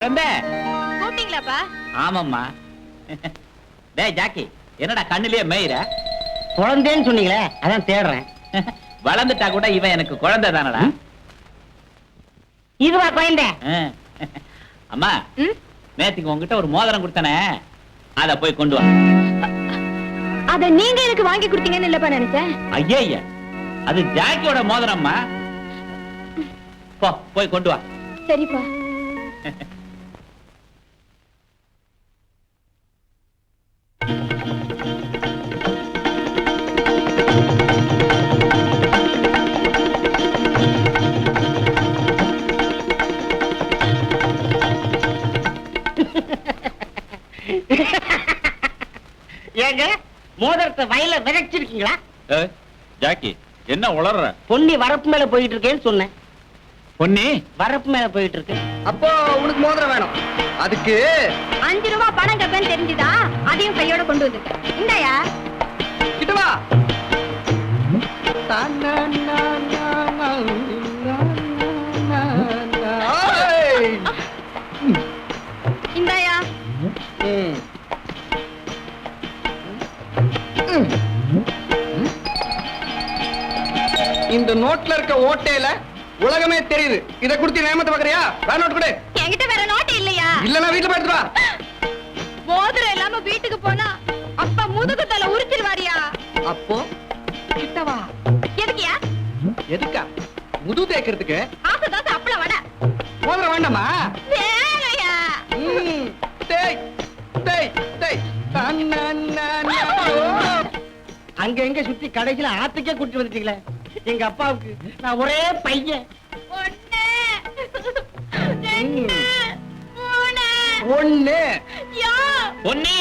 குழந்தை கூப்பிட்டீங்களாப்பா? ஆமாம்மா. டேய் ஜாக்கி என்னடா கண்ணுலயே மேயிற? குழந்தைன்னு சொன்னீங்களே அதான் தேடுறேன். வளர்ந்துட்டா கூட இவன் எனக்கு குழந்தை தானடா. இதுவா குழந்தை? அம்மா ம்? நேத்துக்கு உன்கிட்ட ஒரு மோதிரம் கொடுத்தனே. அத போய் கொண்டு வா. அத நீங்க எனக்கு வாங்கி கொடுத்தீங்கன்னு இல்லப்பா நினைச்சேன். ஐயா அது ஜாக்கியோட மோதிரம்மா. போ போய் கொண்டு வா. சரிப்பா. மோதிரத்தை வயல்ல விதைச்சிருக்கீங்களா? ஜாக்கி என்ன உளற பொன்னி வரப்பு மேல போயிட்டு இருக்கேன்னு சொன்னேன். பொன்னி? வரப்பு மேல போயிட்டு இருக்கு அப்போ உனக்கு மோதிரம் வேணும். அதுக்கு? அஞ்சு ரூபா பணம் கப்பேன்னு தெரிஞ்சுதா? அதையும் கையோட கொண்டு வந்திருக்கேன் இந்தாயா. கிட்ட வா. இந்த நோட்ல இருக்க ஓட்டையில உலகமே தெரியுது. இத குடுத்து நேமத்தை பாக்குறியா? வேற நோட் கொடு. என்கிட்ட வேற நோட்டு இல்லையா? இல்லனா வீட்டுல போயிட்டு வா. மோதிரம் இல்லாம வீட்டுக்கு போனா அப்பா முதுகு தலை உரிச்சிருவாரியா? அப்போ? கிட்ட வா எதுக்கியா? எதுக்கா? முது தேய்க்கிறதுக்கு? ஆசை தோசை அப்பள வட. மோதிரம் வேண்டாமா? தேய் தேய். அங்க எங்க சுத்தி கடைசியில ஆத்துக்கே கூட்டிட்டு வந்துட்டீங்களே. எங்க அப்பாவுக்கு நான் ஒரே பையன். ஒண்ணு ஒண்ணு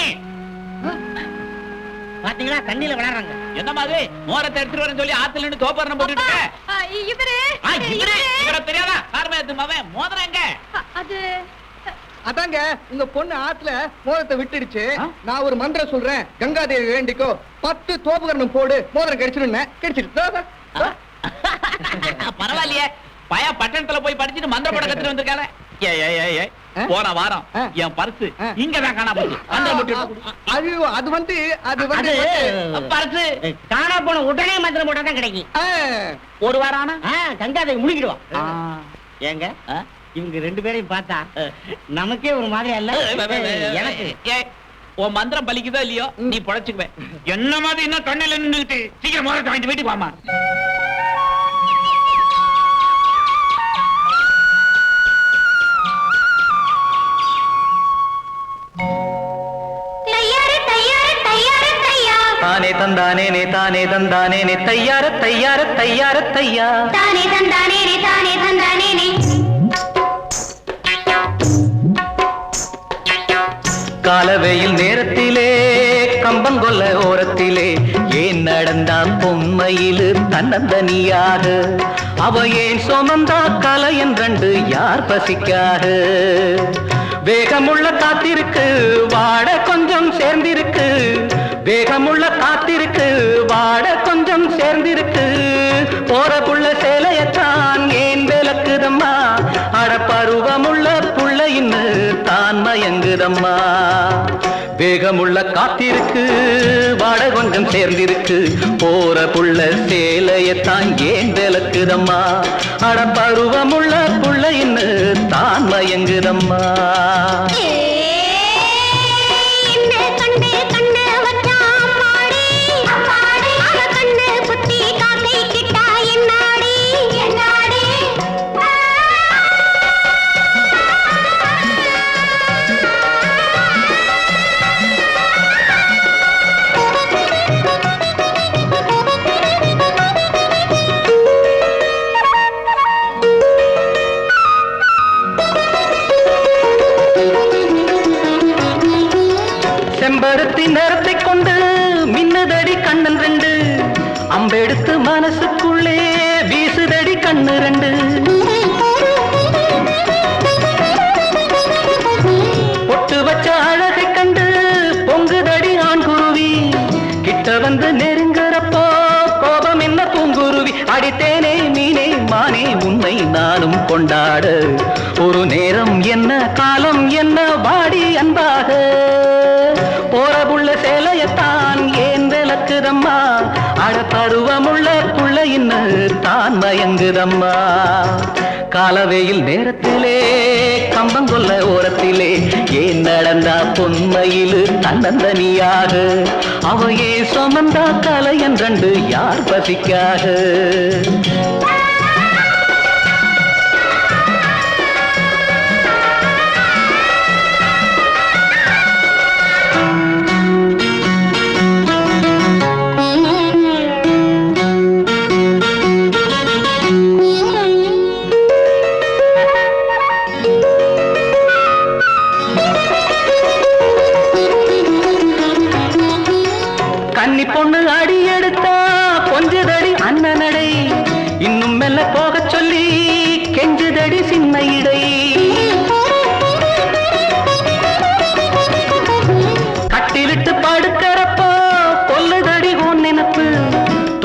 பாத்தீங்களா? தண்ணியில விளையாடுறாங்க. என்ன மாதிரி மோரத்தை எடுத்துட்டு வரேன்னு சொல்லி ஆத்துல நின்னு தோப்பரணம் போட்டுட்டு இவரு? இவரே, தெரியாதா? மவன் மோதிரம் எங்க? அது அதாங்க உங்க பொண்ணு ஆத்துல மோதிரத்தை விட்டுடுச்சு? நான் ஒரு மந்திரம் சொல்றேன். கங்காதேவி வேண்டிக்கோ. பத்து தோப்புகரணம் போடு மோதிரம் கிடைச்சிருன்னு கிடைச்சிருச்சு பரவாயில்லையே. பய பட்டணத்துல போய் படிச்சுட்டு மந்திர படம் கத்துட்டு ஏய் ஏய் ஏய் ஆ? போன வாரம். என் பர்ஸ் ஆ. இங்கதான் காணா போச்சு. அந்த அது அது வந்து அது வந்து பர்ஸ் காணா போன உடனே மந்திரம் போட்டா தான் கிடைக்கும் ஒரு வாரம் ஆனா? ஆ, கங்காதை முழுகிடுவா ஆ. ஏங்க? இவங்க ரெண்டு பேரையும் பார்த்தா நமக்கே ஒரு மாதிரி அல்ல. எனக்கு. உன் மந்திரம் பலிக்குதோ இல்லையோ நீ பொழைச்சுக்குவே. என்ன மாதிரி என்ன கண்ணில நின்னுகிட்டு சீக்கிரம் மோதிரத்தை வாங்கிட்டு வீட்டுக்கு வாமா தையாரு தையாரு தையாரு தையா. தானே தந்தானே நே தானே தந்தானே நே தையார தையார தையார தையா. தானே தந்தானே நே தானே தந்தானே நே. காலவெயில் நேரத்திலே கம்பங்கொல்ல ஓரத்திலே. ஏன் நடந்தான் பொம்மையில் தன்னந்தனியாக? அவ ஏன் சுமந்தா கலை என்றண்டு யார் பசிக்காக? வேகமுள்ள காத்திருக்கு வாட கொஞ்சம் சேர்ந்திருக்கு. வேகமுள்ள காத்திருக்கு வாட கொஞ்சம் சேர்ந்திருக்கு. போற மயங்குதம்மா வேகமுள்ள காத்திருக்கு வாட கொஞ்சம் சேர்ந்திருக்கு. போற புள்ள சேலையத்தான் ஏன் விளக்குதம்மா? அட பருவமுள்ள புள்ள இன்னு தான் மயங்குதம்மா. செம்பருத்தி நிறுத்தி கொண்டு மின்னுதடி கண்ணன் ரெண்டு. அம்பெடுத்து மனசுக்குள்ளே வீசுதடி கண்ணு ரெண்டு. பொட்டு வச்ச அழகை கண்டு பொங்குதடி ஆண் குருவி. கிட்ட வந்து நெருங்குறப்போ கோபம் என்ன பூங்குருவி. அடித்தேனே மீனே மானே உன்னை நானும் கொண்டாடு. ஒரு நேரம் என்ன காலம் என்ன வாடி அன்பாக. தயங்குதம்மா. காலவேயில் நேரத்திலே கம்பங்கொல்ல ஓரத்திலே ஏன் நடந்தா பொன்மையில் தன்னந்தனியாக? அவையே சுமந்தா கலை என்றண்டு யார் பசிக்காக கன்னி பொண்ணு அடி எடுத்தா கொஞ்சதடி அண்ணனடை. இன்னும் மெல்ல போகச் சொல்லி கெஞ்சுதடி சின்ன இடை கட்டிலிட்டு படுக்கிறப்போ கொல்லுதடி உன் நினப்பு.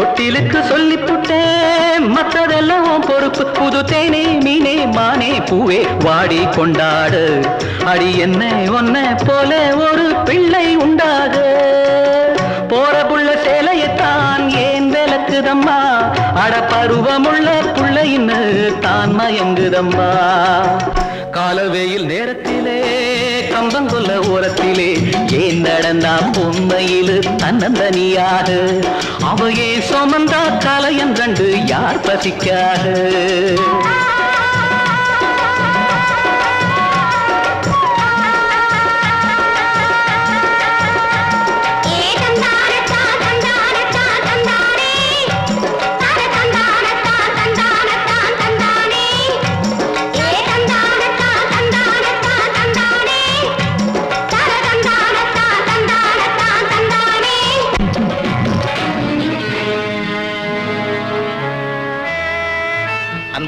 தொட்டிலுக்கு சொல்லி புட்டேன் மற்றதெல்லாம் பொறுப்பு. புது தேனே மீனே மானே பூவே வாடி கொண்டாடு. அடி என்ன ஒன்ன போல ஒரு பிள்ளை உண்டாக. விளக்குதம்மா அட பருவமுள்ள பிள்ளைன்னு தான் மயங்குதம்மா. காலவேயில் நேரத்திலே கம்பங்கொல்ல ஓரத்திலே ஏன் நடந்தா பொம்மையிலு தன்னந்தனியாக அவையே சுமந்தா கலையன் ரெண்டு யார் பசிக்காக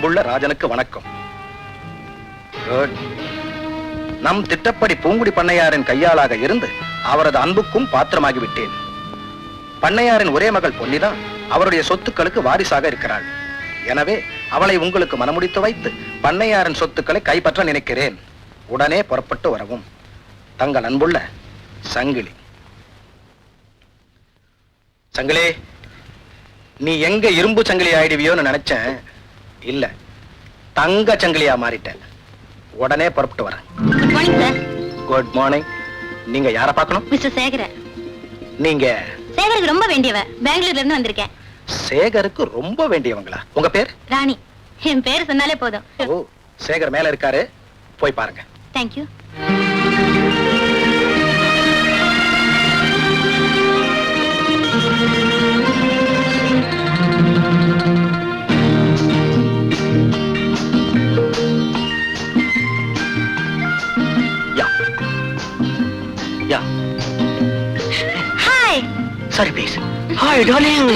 அன்புள்ள ராஜனுக்கு வணக்கம். நம் திட்டப்படி பூங்குடி பண்ணையாரின் கையாளாக இருந்து அவரது அன்புக்கும் பாத்திரமாகி விட்டேன் பண்ணையாரின் ஒரே மகள் பொன்னிதான் அவருடைய சொத்துக்களுக்கு வாரிசாக இருக்கிறாள். எனவே அவளை உங்களுக்கு மனமுடித்து வைத்து பண்ணையாரின் சொத்துக்களை கைப்பற்ற நினைக்கிறேன். உடனே புறப்பட்டு வரவும். தங்கள் அன்புள்ள சங்கிலி. சங்கிலி நீ எங்க இரும்பு சங்கிலி ஆயிடுவியோன்னு நினைச்சேன். இல்ல. தங்க சங்கிலியா மாறிட்டேன். உடனே புறப்பட்டு வரேன். Good morning sir good morning நீங்க யார பார்க்கணும்? மிஸ்டர் சேகர நீங்க? சேகருக்கு ரொம்ப வேண்டியவ. பெங்களூர்ல இருந்து வந்திருக்கேன். சேகருக்கு ரொம்ப வேண்டியவங்களா? உங்க பேர்? ராணி. என் பேர் சொன்னாலே போதும். ஓ சேகர் மேல இருக்காரு. போய் பாருங்க. தேங்க்யூ ஹாய் டார்லிங்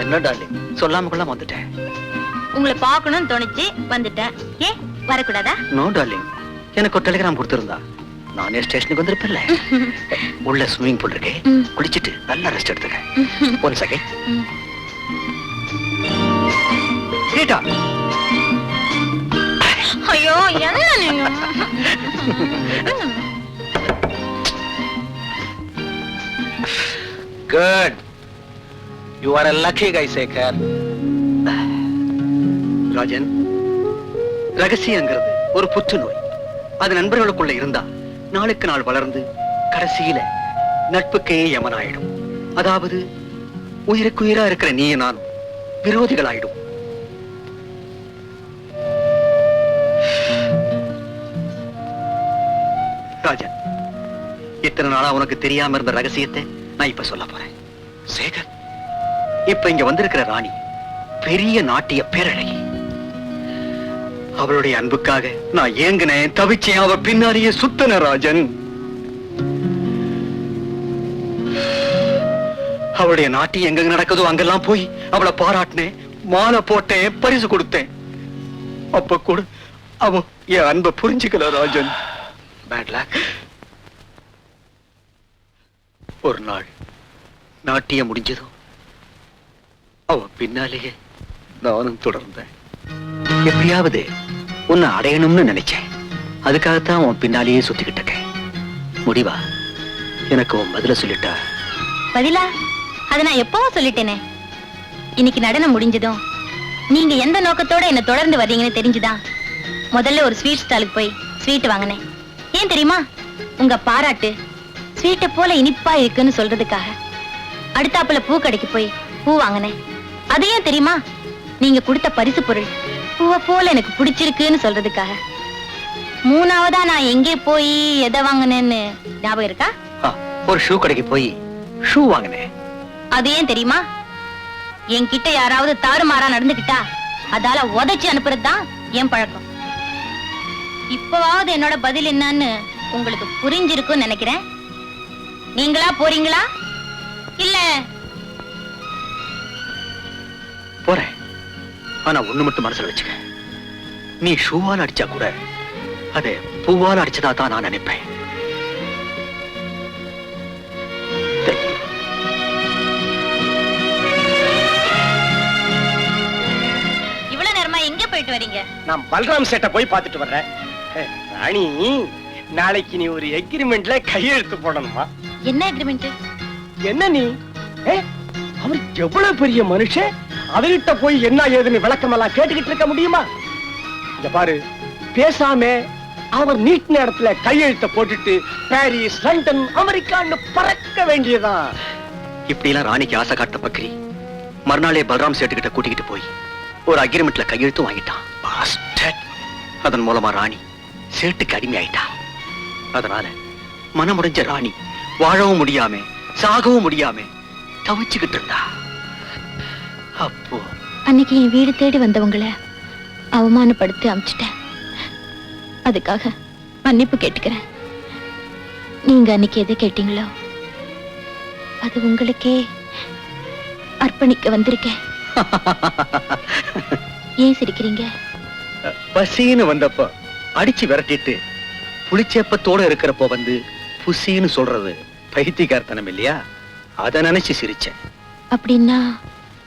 என்ன டார்லிங் சொல்லாம கொள்ளாம வந்துட்டேன் உங்களை பார்க்கணும்னு தோணுச்சு வந்துட்டேன். ஏ வரக்கூடாதா? நோ டார்லிங் எனக்கு ஒரு டெலிகிராம் கொடுத்திருந்தா. நானே ஸ்டேஷனுக்கு வந்திருப்பேன்ல. உள்ள ஸ்விமிங் பூல் இருக்கே. ம். குளிச்சிட்டு நல்லா ரெஸ்ட் எடுத்துக்க. ஒரு செகண்ட் ம். ஐயோ என்ன நீங்க? Good you are lucky guy Sekar Rajan ரகசியங்கிறது ஒரு புற்றுநோய். அது நண்பர்களுக்குள்ள இருந்தா நாளுக்கு நாள் வளர்ந்து கடைசியில நட்புக்கே யமனாயிடும். அதாவது உயிருக்குயிரா இருக்கிற நீ நானும் விரோதிகளாயிடும். ராஜன் இத்தனை நாளா உனக்கு தெரியாம இருந்த ரகசியத்தை நான் இப்ப சொல்ல போறேன். சேகர். இப்ப இங்க வந்திருக்கிற ராணி பெரிய நாட்டிய பேரழகி. அவளுடைய அன்புக்காக நான் ஏங்கினேன். தவிச்சேன். அவ பின்னாடியே சுத்தன ராஜன். அவளுடைய நாட்டி எங்க நடக்குதோ அங்கெல்லாம் போய் அவளை பாராட்டினேன். மாலை போட்டேன். பரிசு கொடுத்தேன். அப்ப கூட அவ என் அன்பை புரிஞ்சுக்கல ராஜன். பேட் லக் ஒரு நாள் நாட்டியம் முடிஞ்சதும் அவ பின்னாலேயே நானும் தொடர்ந்தேன். எப்படியாவது உன்னை அடையணும்னு நினைச்சேன். அதுக்காகத்தான் உன் பின்னாலேயே சுத்திக்கிட்டு இருக்கேன். முடிவா? எனக்கு உன் பதில சொல்லிட்டா? பதிலா? அதை நான் எப்பவும் சொல்லிட்டேனே. இன்னைக்கு நடனம் முடிஞ்சதும் நீங்க எந்த நோக்கத்தோட என்ன தொடர்ந்து வர்றீங்கன்னு தெரிஞ்சுதான் முதல்ல ஒரு ஸ்வீட் ஸ்டாலுக்கு போய் ஸ்வீட் வாங்கினேன். ஏன் தெரியுமா? உங்க பாராட்டு ஸ்வீட்டை போல இனிப்பா இருக்குன்னு சொல்றதுக்காக. அடுத்தாப்புல பூ கடைக்கு போய் பூ வாங்கினேன். அது ஏன் தெரியுமா? நீங்க கொடுத்த பரிசு பொருள். பூவை போல எனக்கு பிடிச்சிருக்குன்னு சொல்றதுக்காக. மூணாவதா நான் எங்கே போய் எதை வாங்கினேன்னு ஞாபகம் இருக்கா? ஒரு ஷூ கடைக்கு போய் ஷூ வாங்கினேன். அது ஏன் தெரியுமா? என்கிட்ட யாராவது தாறுமாறா நடந்துக்கிட்டா அதால உதைச்சு அனுப்புறது தான் என் பழக்கம். இப்பவாவது என்னோட பதில் என்னன்னு உங்களுக்கு புரிஞ்சிருக்கும்னு நினைக்கிறேன். நீங்களா போறீங்களா? இல்ல. போறேன் ஆனா ஒண்ணு மட்டும் மனசுல வச்சுக்க. நீ ஷூவால் அடிச்சா கூட அதை பூவால் அடிச்சதா தான் நான் நினைப்பேன். இவ்வளவு நேரமா எங்க போயிட்டு வரீங்க? நான் பல்ராம் சேட்டை போய் பார்த்துட்டு வர்றேன். ராணி நாளைக்கு நீ ஒரு எக்ரிமெண்ட்ல கையெழுத்து போடணுமா? என்ன அக்ரிமெண்ட் என்ன நீ? அவர் எவ்வளவு பெரிய மனுஷன்? அவர்கிட்ட போய் என்ன ஏதுன்னு விளக்கமெல்லாம் கேட்டுக்கிட்டு இருக்க முடியுமா? இங்க பாரு பேசாம அவர் நீட் நேரத்துல கையெழுத்த போட்டுட்டு பாரிஸ் லண்டன் அமெரிக்கான்னு பறக்க வேண்டியதான் இப்படியெல்லாம் ராணிக்கு ஆசை காட்ட பக்ரி மறுநாளே பல்ராம் சேட்டு கிட்ட கூட்டிக்கிட்டு போய் ஒரு அக்ரிமெண்ட்ல கையெழுத்து வாங்கிட்டான். அதன் மூலமா ராணி சேட்டுக்கு அடிமையாயிட்டா. அதனால மனமுடைஞ்ச ராணி வாழவும் முடியாம சாகவும் முடியாம தவிச்சுக்கிட்டு இருந்தா. அப்போ அன்னைக்கு என் வீடு தேடி வந்தவங்கள அவமானப்படுத்தி அமிச்சிட்டேன். அதுக்காக மன்னிப்பு கேட்டுக்கிறேன். நீங்க அன்னைக்கு எதை கேட்டீங்களோ அது உங்களுக்கே அர்ப்பணிக்க வந்திருக்கேன். ஏன் சிரிக்கிறீங்க? பசின்னு வந்தப்ப அடிச்சு விரட்டிட்டு புளிச்சேப்பத்தோட இருக்கிறப்போ வந்து புசின்னு சொல்றது பைத்தியக்காரத்தனம் இல்லையா? அதை நினைச்சு சிரிச்சேன். அப்படின்னா?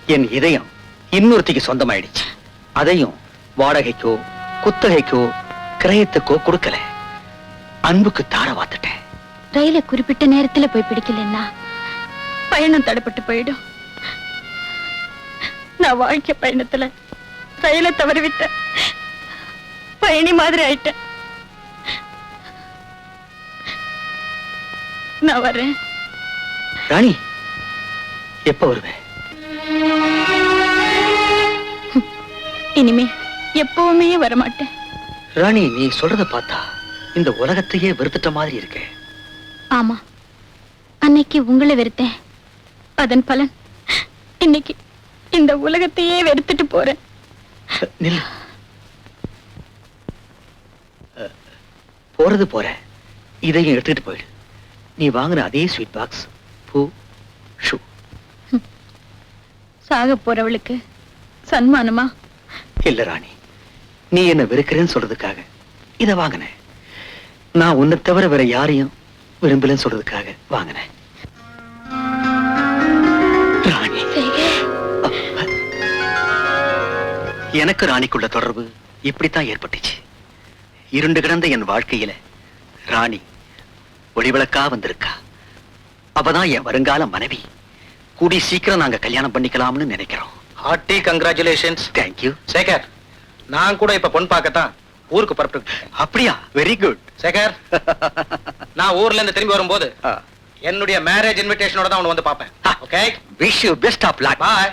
என் இதயம் இன்னொருத்திக்கு சொந்தமாயிடுச்சு. அதையும் வாடகைக்கோ குத்தகைக்கோ கிரயத்துக்கோ கொடுக்கல. அன்புக்கு தார வாத்துட்டேன். ரயில குறிப்பிட்ட நேரத்துல போய் பிடிக்கலன்னா பயணம் தடைப்பட்டு போயிடும். நான் வாழ்க்கை பயணத்துல ரயில தவறிவிட்டேன். பயணி மாதிரி ஆயிட்டேன். நான் வரேன். ராணி எப்ப வருவேன் இனிமே எப்பவுமே வரமாட்டேன். ராணி நீ சொல்றத பார்த்தா இந்த உலகத்தையே வெறுத்துட்ட மாதிரி இருக்கே. ஆமா. அன்னைக்கு உங்களை வெறுத்தேன். அதன் பலன் இன்னைக்கு இந்த உலகத்தையே வெறுத்துட்டு போறேன். நில்லு. போறது போற. இதையும் எடுத்துக்கிட்டு போயிடு. நீ வாங்குன அதே ஸ்வீட் பாக்ஸ் பூ ஷூ சாக போறவளுக்கு சன்மானமா? இல்ல ராணி நீ என்ன வெறுக்கிறேன்னு சொல்றதுக்காக. இத வாங்கினேன் நான் உன்னை தவிர வேற யாரையும் விரும்பலன்னு சொல்றதுக்காக வாங்கினேன் ராணி. எனக்கு ராணிக்குள்ள தொடர்பு இப்படித்தான் ஏற்பட்டுச்சு. இருண்டு கிடந்த என் வாழ்க்கையில ராணி ஒளிவிளக்கா வந்திருக்கா. அவதான் என் வருங்கால மனைவி. கூடி சீக்கிரம் நாங்க கல்யாணம் பண்ணிக்கலாம்னு நினைக்கிறோம். ஹார்ட்டி கங்க்ராச்சுலேஷன்ஸ் தேங்க்யூ சேகர் நான் கூட இப்ப பொன் பார்க்கத்தான் ஊருக்கு புறப்பட்டு. அப்படியா? வெரி குட் சேகர் நான் ஊர்ல இருந்து திரும்பி வரும்போது என்னுடைய மேரேஜ் இன்விடேஷனோட தான் வந்து பார்ப்பேன். Okay wish you best of luck bye